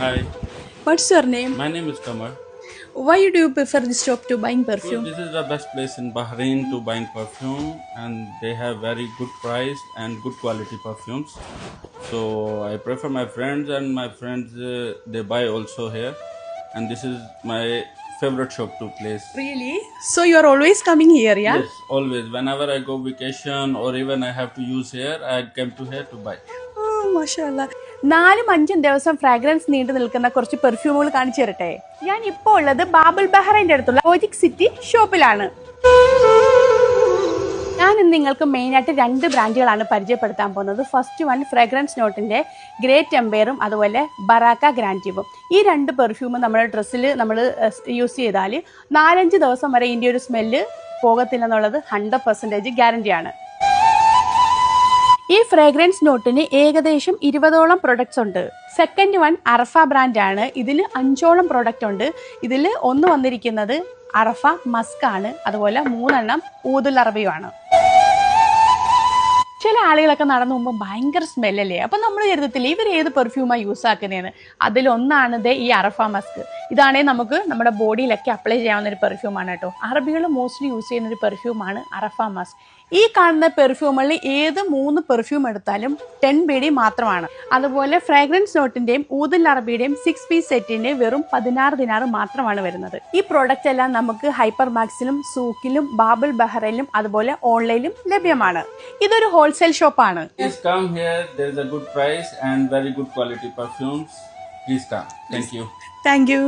Hi, What's your name? my name is Kamar. Why do you prefer this shop to buying So perfume? this is the best place in Bahrain to buying perfume, and they have very good price and good quality perfumes. So I prefer my friends and my friends uh, they buy also here, and this is my favorite shop to place. Really? So you are always coming here, yeah? Yes, always. Whenever I go vacation or even I have to use here, I come to here to buy. Oh, mashallah. നാലും അഞ്ചും ദിവസം fragrance നീണ്ടു നിൽക്കുന്ന കുറച്ച് പെർഫ്യൂമുകൾ കാണിച്ചു തരട്ടെ? ഞാൻ ഇപ്പോൾ ഉള്ളത് ബാബുൽ ബെഹ്റൈന്റെ അടുത്തുള്ള ലോജിക് സിറ്റി ഷോപ്പിലാണ് ഞാൻ ഇന്ന് നിങ്ങൾക്ക് മെയിനായിട്ട് രണ്ട് ബ്രാൻഡുകളാണ് പരിചയപ്പെടുത്താൻ പോകുന്നത്. ഫസ്റ്റ് വൺ ഫ്രാഗ്രൻസ് നോട്ടിന്റെ ഗ്രേറ്റ് എംപയറും അതുപോലെ ബറാക്ക ഗ്രാന്റീവും ഈ രണ്ട് പെർഫ്യൂമും നമ്മുടെ ഡ്രസ്സിൽ നമ്മൾ യൂസ് ചെയ്താൽ നാലഞ്ച് ദിവസം വരെ ഇതിന്റെ ഒരു സ്മെല്ല് പോകത്തില്ലെന്നുള്ളത് ഹൺഡ്രഡ് പെർസെന്റേജ് ഗ്യാരണ്ടിയാണ് ഈ ഫ്രേഗ്രൻസ് നോട്ടിന് ഏകദേശം ഇരുപതോളം പ്രൊഡക്ട്സ് ഉണ്ട്. സെക്കൻഡ് വൺ അറഫ ബ്രാൻഡ് ആണ്. ഇതിൽ അഞ്ചോളം പ്രൊഡക്റ്റ് ഉണ്ട്. ഇതിൽ ഒന്ന് വന്നിരിക്കുന്നത് അറഫ മസ്ക് ആണ്. അതുപോലെ മൂന്നെണ്ണം ഊതുൽ അറബിയുമാണ് ചില ആളുകളൊക്കെ നടന്നു പോകുമ്പോൾ ഭയങ്കര സ്മെല്ലല്ലേ അപ്പം നമ്മൾ കരുതത്തില്ല ഇവർ ഏത് പെർഫ്യൂമാണ് യൂസ് ആക്കുന്നതെന്ന് അതിലൊന്നാണ് ദേ ഈ അറഫ മസ്ക് ഇതാണെങ്കിൽ നമുക്ക് നമ്മുടെ ബോഡിയിലൊക്കെ അപ്ലൈ ചെയ്യാവുന്ന ഒരു പെർഫ്യൂമാണ് കേട്ടോ. അറബികൾ മോസ്റ്റ്ലി യൂസ് ചെയ്യുന്ന ഒരു പെർഫ്യൂമാണ് അറഫ മസ്ക് ഈ കാണുന്ന പെർഫ്യൂമുകളിൽ ഏത് മൂന്ന് പെർഫ്യൂം എടുത്താലും ടെൻ ബി ഡി മാത്രമാണ്. അതുപോലെ ഫ്രാഗ്രൻസ് നോട്ടിന്റെയും ഊതൽ അറബിയുടെയും സിക്സ് പീസ് സെറ്റിന്റെയും വെറും പതിനാറ് ദിനാറ് മാത്രമാണ് വരുന്നത്. ഈ പ്രോഡക്റ്റ് എല്ലാം നമുക്ക് ഹൈപ്പർ മാക്സിലും സൂക്കിലും ബാബുൽ ബഹ്റയിലും അതുപോലെ ഓൺലൈനിലും ലഭ്യമാണ്. ഇതൊരു ഹോൾസെയിൽ ഷോപ്പാണ് Please come here. There is a good price and very good quality perfumes. Please come. Thank you. Thank you